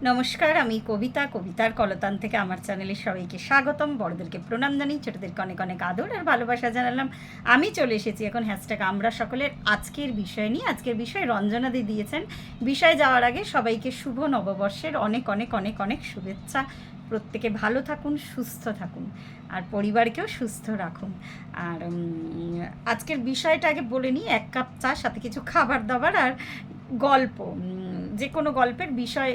নমস্কার, আমি কবিতা, কবিতার কলতান থেকে আমার চ্যানেলে সবাইকে স্বাগতম। বড়দেরকে প্রণাম জানাই ছোটদেরকে অনেক অনেক আদর আর ভালোবাসা জানালাম। আমি চলে এসেছি এখন হ্যাশট্যাগ আমরা সকলের আজকের বিষয় নিয়ে। আজকের বিষয় রঞ্জনাদি দিয়েছেন। বিষয় যাওয়ার আগে সবাইকে শুভ নববর্ষের অনেক অনেক অনেক অনেক শুভেচ্ছা। প্রত্যেকে ভালো থাকুন, সুস্থ থাকুন আর পরিবারকেও সুস্থ রাখুন। আর আজকের বিষয়টা আগে বলে নিই, এক কাপ চা, সাথে কিছু খাবার দাবার আর গল্প। যে কোনো গল্পের বিষয়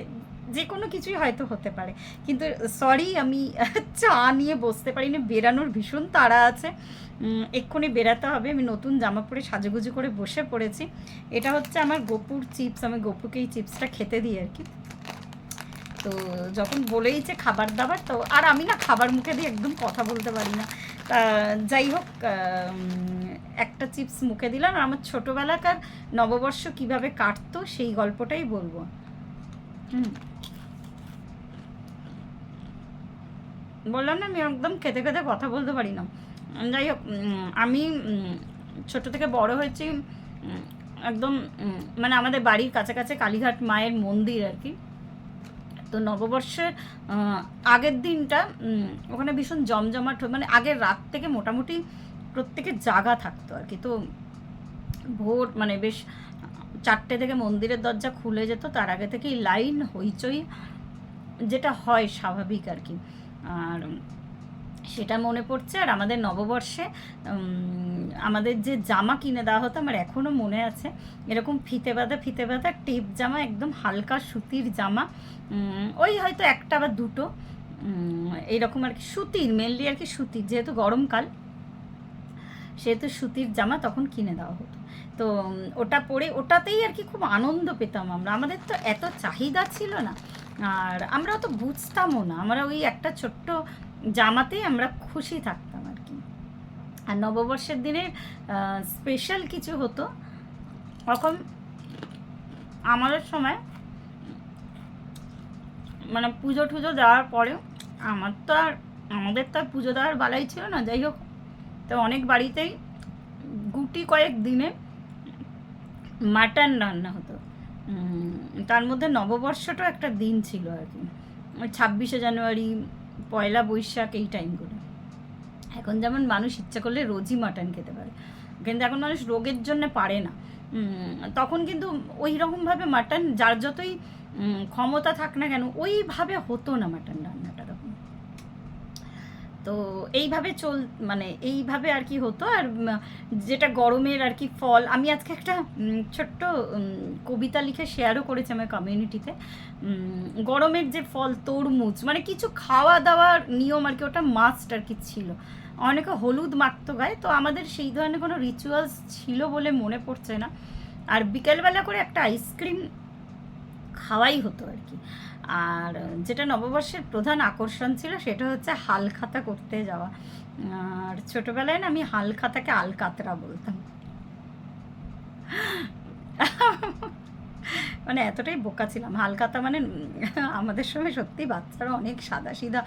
যে কোনো কিছুই হয়তো হতে পারে। কিন্তু সরি আমি চা নিয়ে বসতে পারি না বেরানোর ভীষণ তাড়া আছে। এক্ষুনি বেরাতে হবে, আমি নতুন জামা পরে সাজুগুজু করে বসে পড়েছি। এটা হচ্ছে আমার গোপুর চিপস, আমি গোপুকে এই চিপসটা খেতে দিই আর কি। তো, যখন বলেইছে খাবার দাবার, তো আর আমি না খাবার মুখে দিয়ে একদম কথা বলতে পারি না। তা, যাই হোক একটা চিপস মুখে দিলাম। আর আমার ছোটোবেলাকার নববর্ষ কীভাবে কাটতো, সেই গল্পটাই বলব। হুম। বললাম না, আমি একদম খেতে খেতে কথা বলতে পারি না। যাই হোক আমি ছোট থেকে বড় হয়েছি একদম মানে আমাদের বাড়ির কাছাকাছি কালীঘাট মায়ের মন্দির আর কি। তো নববর্ষের আগের দিনটা ওখানে ভীষণ জমজমাট মানে আগের রাত থেকে মোটামুটি প্রত্যেকের জাগা থাকতো আর কি। তো ভোর মানে বেশ, চারটে থেকে মন্দিরের দরজা খুলে যেত, তার আগে থেকেই লাইন, হইচই, যেটা হয় স্বাভাবিক আর কি। আর সেটা মনে পড়ছে। আর আমাদের নববর্ষে আমাদের যে জামা কিনে দেওয়া হতো আমার এখনও মনে আছে। এরকম ফিতে বাঁধা ফিতে বাঁধা টেপ জামা, একদম হালকা সুতির জামা ওই হয়তো একটা বা দুটো এইরকম আর কি সুতির মেনলি আর কি সুতির, যেহেতু গরমকাল, সেহেতু সুতির জামা তখন কিনে দেওয়া হতো। তো ওটা পরে, ওটাতেই আর কি খুব আনন্দ পেতাম আমরা। আমাদের তো এত চাহিদা ছিল না। আর আমরা তো বুঝতামও না। আমরা ওই একটা ছোট্ট জামাতেই আমরা খুশি থাকতাম আর কি। আর নববর্ষের দিনে স্পেশাল কিছু হতো। তখন আমাদের সময় মানে পুজো টুজো দেওয়ার পরেও আমার তো আর, আমাদের তো আর পুজো দেওয়ার বালাই ছিল না। যাই হোক, তো অনেক বাড়িতেই গুটি কয়েক দিনে মাটন রান্না হতো। তার মধ্যে নববর্ষটাও একটা দিন ছিল আর কি। ছাব্বিশে জানুয়ারি, পয়লা বৈশাখ এই টাইমগুলো এখন যেমন মানুষ ইচ্ছা করলে রোজই মাটন খেতে পারে। কিন্তু এখন মানুষ রোগের জন্য পারে না। তখন কিন্তু ওই রকমভাবে মাটন যার যতই ক্ষমতা থাক না কেন, ওইভাবে হতো না মাটন রান্নাটা তখন তো এইভাবে চল মানে এইভাবে আর কি হতো। আর যেটা গরমের আর কি ফল, আমি আজকে একটা ছোট্ট কবিতা লিখে শেয়ারও করেছি আমার কমিউনিটিতে গরমের যে ফল, তরমুজ মানে কিছু খাওয়া দাওয়ার নিয়ম আর কি, ওটা মাস্ট আর কি ছিল। অনেকে হলুদ মাখতো গায়ে, তো আমাদের সেই ধরনের কোনো রিচুয়ালস ছিল বলে মনে পড়ছে না। আর বিকেলবেলা করে একটা আইসক্রিম খাওয়াই হতো আর কি। আর যেটা নববর্ষের প্রধান আকর্ষণ ছিল সেটা হচ্ছে হাল খাতা করতে যাওয়া। আর ছোটবেলায় না আমি হালখাতাকে আলকাতরা বলতাম। মানে এতটাই বোকা ছিলাম। হালকাতা মানে আমাদের সময় সত্যি বাচ্চারা অনেক সাদা সিধা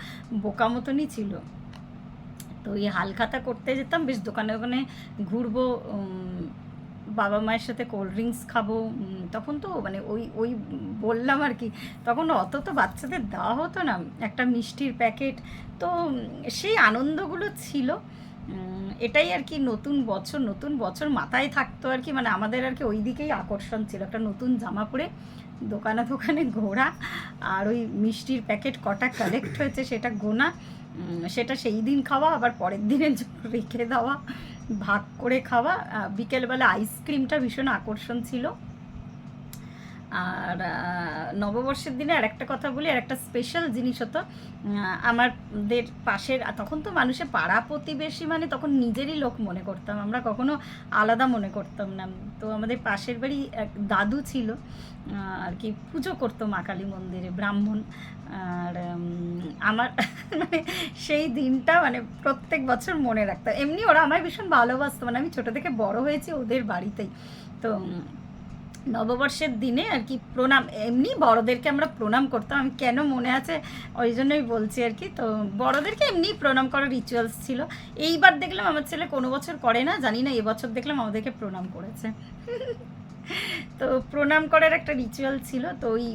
বোকা মতনই ছিল। তো এই হালখাতা করতে যেতাম, বেশ দোকানে দোকানে ঘুরবো বাবা মায়ের সাথে কোল্ড ড্রিঙ্কস খাব তখন তো মানে ওই ওই বললাম আর কি। তখন অত তো বাচ্চাদের দেওয়া হতো না, একটা মিষ্টির প্যাকেট। তো সেই আনন্দগুলো ছিল। এটাই আর কি নতুন বছর নতুন বছর মাথায় থাকতো আর কি। মানে আমাদের আর কি ওই দিকেই আকর্ষণ ছিল, একটা নতুন জামা পরে দোকানে দোকানে ঘোরা আর ওই মিষ্টির প্যাকেট কটা কালেক্ট হয়েছে সেটা গোনা। সেটা সেই দিন খাওয়া, আবার পরের দিনের জন্য রেখে দেওয়া। ভাগ করে খাওয়া বিকেলবেলা আইসক্রিমটা ভীষণ আকর্ষণ ছিল। আর নববর্ষের দিনে আর একটা কথা বলি আর একটা স্পেশাল জিনিস হতো আমাদের পাশের তখন তো মানুষের পাড়া প্রতিবেশী মানে তখন নিজেরই লোক মনে করতাম, আমরা কখনো আলাদা মনে করতাম না। তো আমাদের পাশের বাড়ি এক দাদু ছিল আর কি পুজো করতো মা কালী মন্দিরে, ব্রাহ্মণ। আর আমার মানে সেই দিনটা মানে প্রত্যেক বছর মনে রাখতাম এমনি ওরা আমায় ভীষণ ভালোবাসতো মানে আমি ছোটো থেকে বড় হয়েছি ওদের বাড়িতেই। তো নববর্ষের দিনে আর কি প্রণাম, এমনি বড়দেরকে আমরা প্রণাম করতাম। আমি কেন মনে আছে? ওই জন্যই বলছি আর কি। তো বড়দেরকে এমনি প্রণাম করার রিচুয়ালস ছিল। এইবার দেখলাম আমার ছেলে কোনো বছর করে না, জানি না, এবছর দেখলাম আমাদেরকে প্রণাম করেছে। তো প্রণাম করার একটা রিচুয়াল ছিল। তো ওই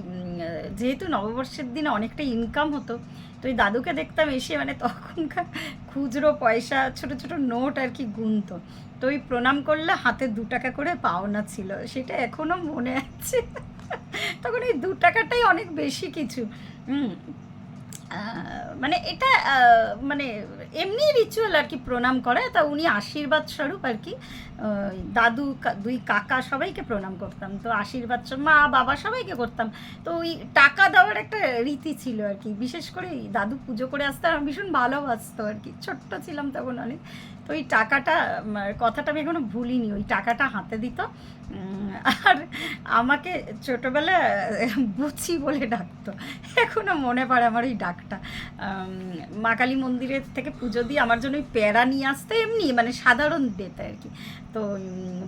যেহেতু নববর্ষের দিন অনেকটা ইনকাম হতো, তো ওই দাদুকে দেখতাম এসে মানে তখনকার খুচরো পয়সা, ছোট ছোট নোট আর কি গুনতো। তো ওই প্রণাম করলে হাতে দু টাকা করে পাওনা ছিল। সেটা এখনও মনে আছে। তখন এই দু টাকাটাই অনেক বেশি কিছু। হুম মানে এটা মানে এমনি রিচুয়াল আর কি প্রণাম করে তা উনি আশীর্বাদ স্বরূপ আর কি দাদু দুই কাকা সবাইকে প্রণাম করতাম। তো আশীর্বাদ মা, বাবা সবাইকে করতাম। তো ওই টাকা দেওয়ার একটা রীতি ছিল আর কি। বিশেষ করে দাদু পুজো করে আসতে আমার ভীষণ ভালোবাসতো আর কি। ছোট্ট ছিলাম তখন অনেক। তো ওই টাকাটা কথাটা আমি এখনও ভুলিনি, ওই টাকাটা হাতে দিত। আর আমাকে ছোটোবেলায় বুচি বলে ডাকতো। এখনও মনে পড়ে আমার ওই ডাকটা। মা কালী মন্দিরের থেকে পুজো দিয়ে আমার জন্য ওই প্যারা নিয়ে আসতে, এমনি মানে সাধারণ ডেতে আর কি। তো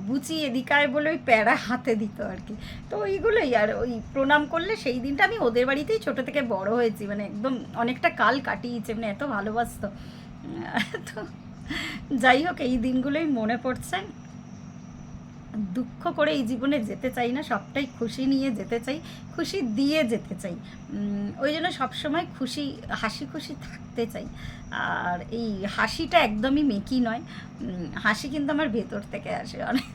বুচি এদিকায় বলে ওই প্যারা হাতে দিত আর কি। তো ওইগুলোই আর ওই প্রণাম করলে সেই দিনটা আমি ওদের বাড়িতেই ছোট থেকে বড় হয়েছি মানে একদম অনেকটা কাল কাটিয়েছে মানে এত ভালোবাসতো। তো যাই হোক, এই দিনগুলোই মনে পড়ছে। দুঃখ করে এই জীবনে যেতে চাই না, সবটাই খুশি নিয়ে যেতে চাই, খুশি দিয়ে যেতে চাই। ওই জন্য সবসময় খুশি, হাসি খুশি থাকতে চাই। আর এই হাসিটা একদমই মেকি নয়। হাসি কিন্তু আমার ভেতর থেকে আসে অনেক।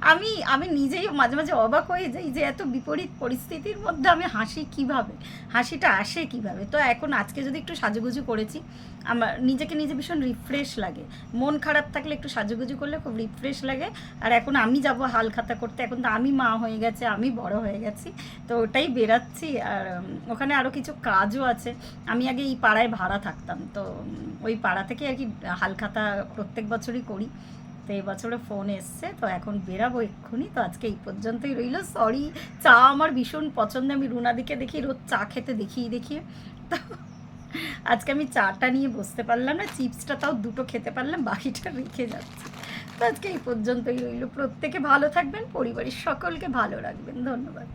আমি আমি নিজেই মাঝে মাঝে অবাক হয়ে যাই যে এত বিপরীত পরিস্থিতির মধ্যে আমি হাসি কীভাবে? হাসিটা আসে কীভাবে? তো এখন আজকে যদি একটু সাজুগুজু করেছি, আমার নিজেকে নিজে ভীষণ রিফ্রেশ লাগে। মন খারাপ থাকলে একটু সাজুগুজু করলে খুব রিফ্রেশ লাগে। আর এখন আমি যাব হাল খাতা করতে। এখন তো আমি মা হয়ে গেছে, আমি বড় হয়ে গেছি। তো ওটাই বেরাচ্ছি। আর ওখানে আরও কিছু কাজও আছে। আমি আগে এই পাড়ায় ভাড়া থাকতাম। তো ওই পাড়া থেকে আর কি হালখাতা প্রত্যেক বছরই করি। তো এবছরে ফোন এসছে, তো এখন বেরাবো এক্ষুনি। তো আজকে এই পর্যন্তই রইল। সরি চা আমার ভীষণ পছন্দ। আমি রুনাদিকে দেখি, রোজ চা খেতে দেখিয়ে দেখিয়ে। তো আজকে আমি চাটা নিয়ে বসতে পারলাম না, চিপসটা তাও দুটো খেতে পারলাম, বাকিটা রেখে যাচ্ছে। তো আজকে এই পর্যন্তই রইল। প্রত্যেকে ভালো থাকবেন, পরিবারের সকলকে ভালো রাখবেন। ধন্যবাদ।